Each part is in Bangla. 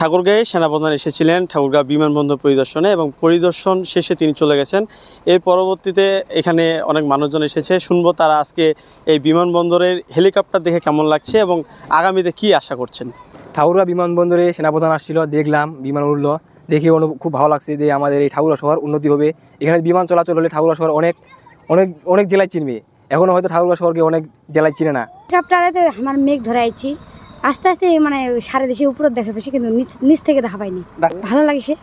ঠাকুরগাঁয়ে সেনাপ্রধান এসেছিলেন ঠাকুরগাঁও বিমানবন্দর পরিদর্শনে এবং পরিদর্শন শেষে তিনি চলে গেছেন। এর পরবর্তীতে এখানে অনেক মানুষজন এসেছে। শুনব তারা আজকে এই বিমানবন্দরের হেলিকপ্টার দেখে কেমন লাগছে এবং আগামীতে কি আশা করছেন? ঠাকুরগাঁ বিমানবন্দরে সেনাপ্রধান আসছিল দেখলাম বিমান উঠল দেখে খুব ভালো লাগছে যে আমাদের এই ঠাকুরা শহর উন্নতি হবে। এখানে বিমান চলাচল হলে ঠাকুরা শহর অনেক অনেক অনেক জেলায় চিনবে। এখনও হয়তো ঠাকুরগাঁ শহরকে অনেক জেলায় চিনে না। হেলিকপ্টারে আমার মেঘ ধরে আইছি আস্তে আস্তে মানে সারা দেশে উপরে দেখা পেয়েছি কিন্তু নিচ থেকে দেখা পাইনি। ভালো লাগছে।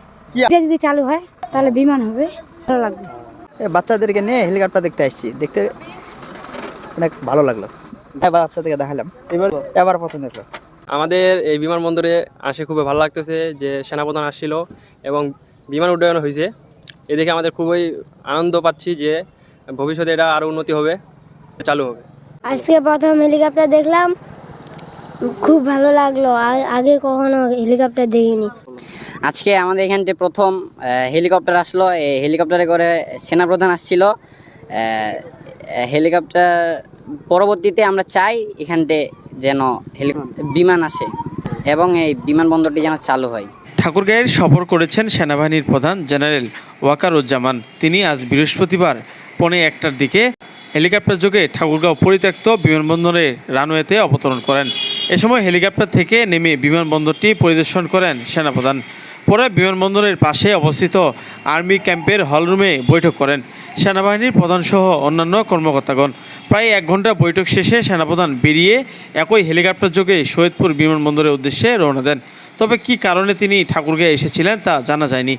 এটা যদি চালু হয় তাহলে বিমান হবে। ভালো লাগবে। বাচ্চাদেরকে নিয়ে হেলিকপ্টার দেখতে আসছি। দেখতে অনেক ভালো লাগল। এবার বাচ্চাদেরকে দেখালাম। এবার এবার প্রথম দেখল আমাদের এই বিমানবন্দরে আসে খুবই ভালো লাগতেছে যে সেনাপ্রধান আসছিল এবং বিমান উড্ডয়ন হয়েছে এদিকে আমাদের খুবই আনন্দ পাচ্ছি যে ভবিষ্যতে এটা আরও উন্নতি হবে চালু হবে। আজকে প্রথম হেলিকপ্টার দেখলাম। খুব ভালো লাগল। আগে কখনো হেলিকপ্টার দেখিনি। আজকে আমাদের এখানতে প্রথম হেলিকপ্টার আসলো। এই হেলিকপ্টারে করে সেনাপ্রধান আসছিল। হেলিকপ্টার পরবর্তীতে আমরা চাই এখানতে যেন বিমান আসে এবং এই বিমানবন্দরটি যেন চালু হয়। ঠাকুরগাঁয়ের সফর করেছেন সেনাবাহিনীর প্রধান জেনারেল ওয়াকারুজ্জামান। তিনি আজ বৃহস্পতিবার পৌনে একটার দিকে হেলিকপ্টার যোগে ঠাকুরগাঁও পরিত্যক্ত বিমানবন্দরের রানওয়েতে অবতরণ করেন। এ সময় হেলিকপ্টার থেকে নেমে বিমানবন্দরটি পরিদর্শন করেন সেনাপ্রধান। পরে বিমানবন্দরের পাশে অবস্থিত আর্মি ক্যাম্পের হলরুমে বৈঠক করেন সেনাবাহিনীর প্রধানসহ অন্যান্য কর্মকর্তাগণ। প্রায় এক ঘণ্টা বৈঠক শেষে সেনাপ্রধান বেরিয়ে একই হেলিকপ্টার যোগে সৈয়দপুর বিমানবন্দরের উদ্দেশ্যে রওনা দেন। তবে কি কারণে তিনি ঠাকুরগাঁয়ে এসেছিলেন তা জানা যায়নি।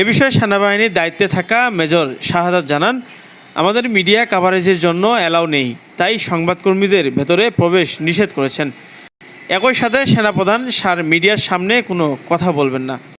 এ বিষয়ে সেনাবাহিনীর দায়িত্বে থাকা মেজর শাহাদাত জানান, আমাদের মিডিয়া কাভারেজের জন্য অ্যালাউ নেই, তাই সংবাদকর্মীদের ভেতরে প্রবেশ নিষেধ করেছেন। একই সাথে সেনাপ্রধান সার মিডিয়ার সামনে কোনো কথা বলবেন না।